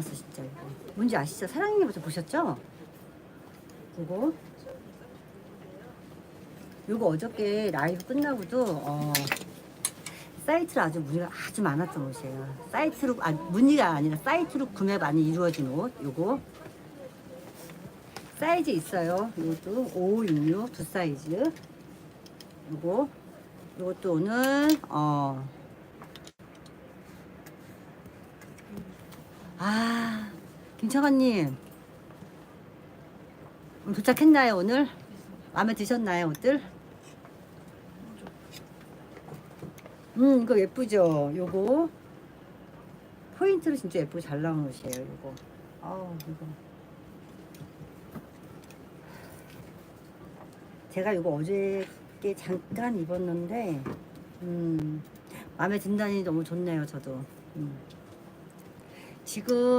많았어 진짜 이거. 뭔지 아시죠? 사랑님부터 보셨죠? 요거 요거 어저께 라이브 끝나고도 어, 사이트로 아주 문의가 아주 많았던 옷이에요. 사이트로 아 문의가 아니라 사이트로 구매 많이 이루어진 옷 요거 사이즈 있어요. 이것도 5, 6, 6 두 사이즈. 요거 요것도 오늘 어 아. 오늘 도착했나요, 오늘? 마음에 드셨나요, 옷들? 음, 이거 예쁘죠? 요거. 포인트로 진짜 예쁘게 잘 나온 옷이에요, 요거. 아우, 이거. 제가 이거 어저께 잠깐 입었는데, 음, 마음에 든다니 너무 좋네요, 저도. 음. 지금